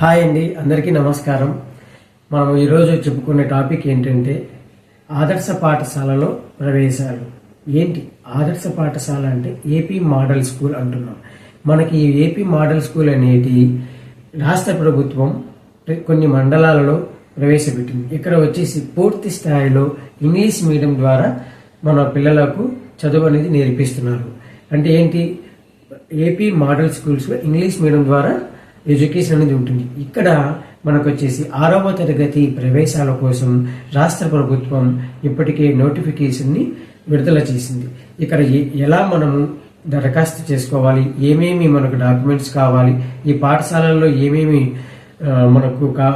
Hi అండి అందరికీ నమస్కారం. మనం ఈరోజు చెప్పుకునే టాపిక్ ఏంటంటే ఆదర్శ పాఠశాలలో ప్రవేశాలు. ఏంటి ఆదర్శ పాఠశాల అంటే ఏపీ మోడల్ స్కూల్ అంటున్నాం. మనకి ఈ ఏపీ మోడల్ స్కూల్ అనేది రాష్ట్ర ప్రభుత్వం కొన్ని మండలాలలో ప్రవేశపెట్టింది. ఇక్కడ వచ్చేసి పూర్తి స్థాయిలో ఇంగ్లీష్ మీడియం ద్వారా మన పిల్లలకు చదువు అనేది నేర్పిస్తున్నారు. అంటే ఏంటి? ఏపీ మోడల్ స్కూల్స్లో ఇంగ్లీష్ మీడియం ద్వారా ఎడ్యుకేషన్ అనేది ఉంటుంది. ఇక్కడ మనకు వచ్చేసి ఆరవ తరగతి ప్రవేశాల కోసం రాష్ట్ర ప్రభుత్వం ఇప్పటికే నోటిఫికేషన్ని విడుదల చేసింది. ఇక్కడ ఎలా మనము దరఖాస్తు చేసుకోవాలి? ఏమేమి మనకు డాక్యుమెంట్స్ కావాలి? ఈ పాఠశాలల్లో ఏమేమి మనకు కా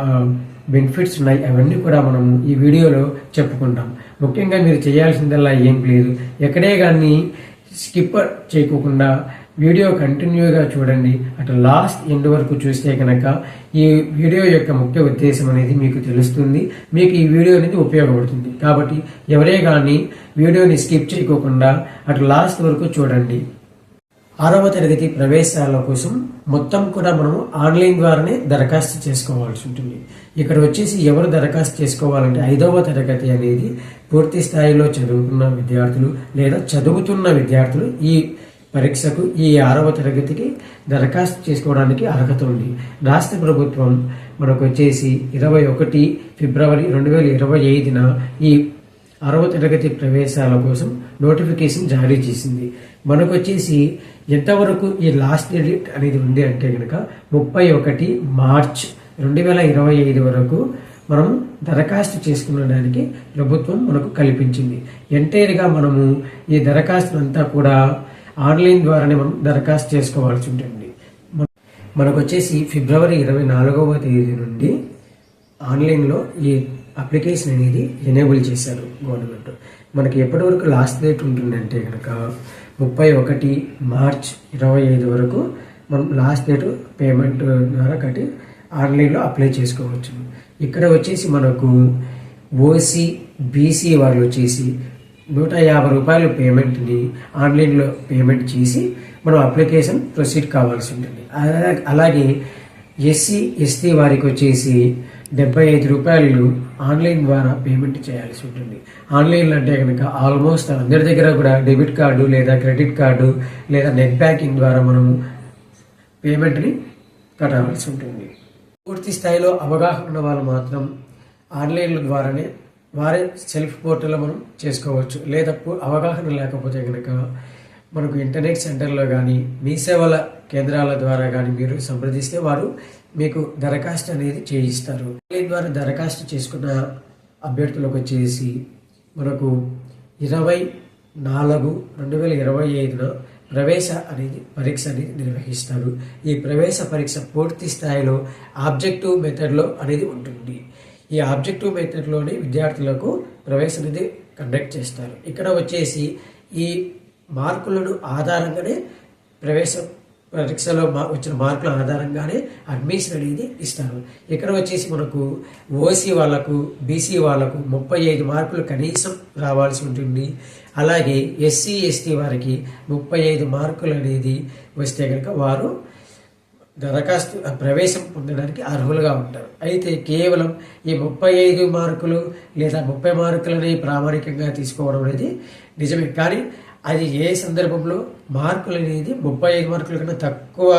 బెనిఫిట్స్ ఉన్నాయి? అవన్నీ కూడా మనము ఈ వీడియోలో చెప్పుకుంటాం. ముఖ్యంగా మీరు చేయాల్సిందల్లా ఏం లేదు. ఎక్కడే కానీ స్కిప్పర్ చేయకోకుండా వీడియో కంటిన్యూగా చూడండి. అటు లాస్ట్ ఎండ్ వరకు చూస్తే కనుక ఈ వీడియో యొక్క ముఖ్య ఉద్దేశం అనేది మీకు తెలుస్తుంది. మీకు ఈ వీడియో అనేది ఉపయోగపడుతుంది. కాబట్టి ఎవరే కానీ వీడియోని స్కిప్ చేయకోకుండా అటు లాస్ట్ వరకు చూడండి. ఆరవ తరగతి ప్రవేశాల కోసం మొత్తం కూడా మనము ఆన్లైన్ ద్వారానే దరఖాస్తు చేసుకోవాల్సి ఉంటుంది. ఇక్కడ వచ్చేసి ఎవరు దరఖాస్తు చేసుకోవాలంటే ఐదవ తరగతి అనేది పూర్తి స్థాయిలో చదువుకున్న విద్యార్థులు లేదా చదువుతున్న విద్యార్థులు ఈ పరీక్షకు ఈ ఆరవ తరగతికి దరఖాస్తు చేసుకోవడానికి అర్హత ఉంది. రాష్ట్ర ప్రభుత్వం మనకు వచ్చేసి ఇరవై ఒకటి ఫిబ్రవరి రెండు వేల ఇరవై ఐదున ఈ అరవ తరగతి ప్రవేశాల కోసం నోటిఫికేషన్ జారీ చేసింది. మనకు వచ్చేసి ఎంతవరకు ఈ లాస్ట్ డేట్ అనేది ఉంది అంటే కనుక ముప్పై ఒకటి మార్చ్ రెండు వేల ఇరవై ఐదు వరకు మనం దరఖాస్తు చేసుకునడానికి ప్రభుత్వం మనకు కల్పించింది. ఎంటైర్గా మనము ఈ దరఖాస్తు అంతా కూడా ఆన్లైన్ ద్వారానే మనం దరఖాస్తు చేసుకోవాల్సి ఉంటుంది. మనకు వచ్చేసి ఫిబ్రవరి ఇరవై నాలుగవ తేదీ నుండి ఆన్లైన్లో ఈ అప్లికేషన్ అనేది ఎనేబుల్ చేశారు గవర్నమెంట్. మనకి ఎప్పటి వరకు లాస్ట్ డేట్ ఉంటుందంటే కనుక ముప్పై ఒకటి మార్చ్ ఇరవై ఐదు వరకు మనం లాస్ట్ డేట్ పేమెంట్ ద్వారా కట్టి ఆన్లైన్లో అప్లై చేసుకోవచ్చు. ఇక్కడ వచ్చేసి మనకు ఓసీ బీసీ వాళ్ళు వచ్చేసి నూట యాభై రూపాయల పేమెంట్ని ఆన్లైన్లో పేమెంట్ చేసి మనం అప్లికేషన్ ప్రొసీడ్ కావాల్సి ఉంటుంది. అలా- అలాగే ఎస్సీ ఎస్టీ వారికి వచ్చేసి డెబ్బై ఐదు రూపాయలు ఆన్లైన్ ద్వారా పేమెంట్ చేయాల్సి ఉంటుంది. ఆన్లైన్లో అంటే కనుక ఆల్మోస్ట్ అందరి దగ్గర కూడా డెబిట్ కార్డు లేదా క్రెడిట్ కార్డు లేదా నెట్ బ్యాంకింగ్ ద్వారా మనము పేమెంట్ని కట్టవలసి ఉంటుంది. పూర్తి స్థాయిలో అవగాహన ఉన్న వాళ్ళు మాత్రం ఆన్లైన్ల ద్వారానే వారే సెల్ఫ్ పోర్టల్లో మనం చేసుకోవచ్చు. లేదా అవగాహన లేకపోతే కనుక మనకు ఇంటర్నెట్ సెంటర్లో కానీ మీ సేవల కేంద్రాల ద్వారా కానీ మీరు సంప్రదిస్తే వారు మీకు దరఖాస్తు అనేది చేయిస్తారు. ఆన్లైన్ ద్వారా దరఖాస్తు చేసుకున్న అభ్యర్థులకు వచ్చేసి మనకు ఇరవై నాలుగు రెండు వేల ఇరవై ఐదున ప్రవేశ అనేది పరీక్ష అనేది నిర్వహిస్తారు. ఈ ప్రవేశ పరీక్ష పూర్తి స్థాయిలో ఆబ్జెక్టివ్ మెథడ్లో అనేది ఉంటుంది. ఈ ఆబ్జెక్టివ్ మెథడ్లోనే విద్యార్థులకు ప్రవేశ అనేది కండక్ట్ చేస్తారు. ఇక్కడ వచ్చేసి ఈ మార్కులను ఆధారంగానే ప్రవేశం పరీక్షలో మా వచ్చిన మార్కుల ఆధారంగానే అడ్మిషన్ అనేది ఇస్తారు. ఇక్కడ వచ్చేసి మనకు ఓసీ వాళ్ళకు బీసీ వాళ్ళకు ముప్పై ఐదు మార్కులు కనీసం రావాల్సి ఉంటుంది. అలాగే ఎస్సీ ఎస్టీ వారికి ముప్పై ఐదు మార్కులు అనేది వస్తే కనుక వారు దరఖాస్తు ప్రవేశం పొందడానికి అర్హులుగా ఉంటారు. అయితే కేవలం ఈ ముప్పై ఐదు మార్కులు లేదా ముప్పై మార్కులని ప్రామాణికంగా తీసుకోవడం అనేది నిజమే. కానీ అది ఏ సందర్భంలో మార్కులు అనేది ముప్పై ఐదు మార్కుల కన్నా తక్కువ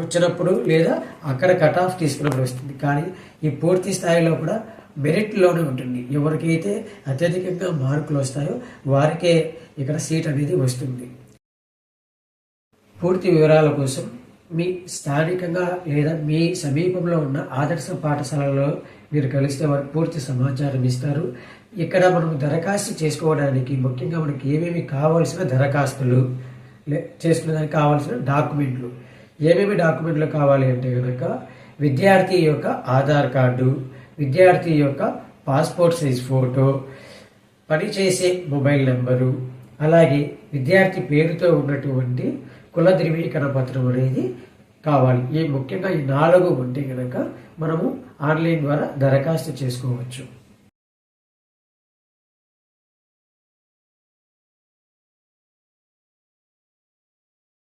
వచ్చినప్పుడు లేదా అక్కడ కట్ ఆఫ్ తీసుకున్నప్పుడు వస్తుంది. కానీ ఈ పూర్తి స్థాయిలో కూడా మెరిట్లోనే ఉంటుంది. ఎవరికైతే అత్యధికంగా మార్కులు వస్తాయో వారికే ఇక్కడ సీట్ అనేది వస్తుంది. పూర్తి వివరాల కోసం మీ స్థానికంగా లేదా మీ సమీపంలో ఉన్న ఆదర్శ పాఠశాలలో మీరు కలిస్తే వారు పూర్తి సమాచారం ఇస్తారు. ఇక్కడ మనం దరఖాస్తు చేసుకోవడానికి ముఖ్యంగా మనకి ఏమేమి కావాల్సిన దరఖాస్తులు చేసుకునేదానికి కావాల్సిన డాక్యుమెంట్లు. ఏమేమి డాక్యుమెంట్లు కావాలి అంటే కనుక విద్యార్థి యొక్క ఆధార్ కార్డు విద్యార్థి యొక్క పాస్పోర్ట్ సైజ్ ఫోటో పనిచేసే మొబైల్ నెంబరు అలాగే విద్యార్థి పేరుతో ఉన్నటువంటి కుల ధృవీకరణ పత్రం అనేది కావాలి. ఈ ముఖ్యంగా ఈ నాలుగు ఉంటే కనుక మనము ఆన్లైన్ ద్వారా దరఖాస్తు చేసుకోవచ్చు.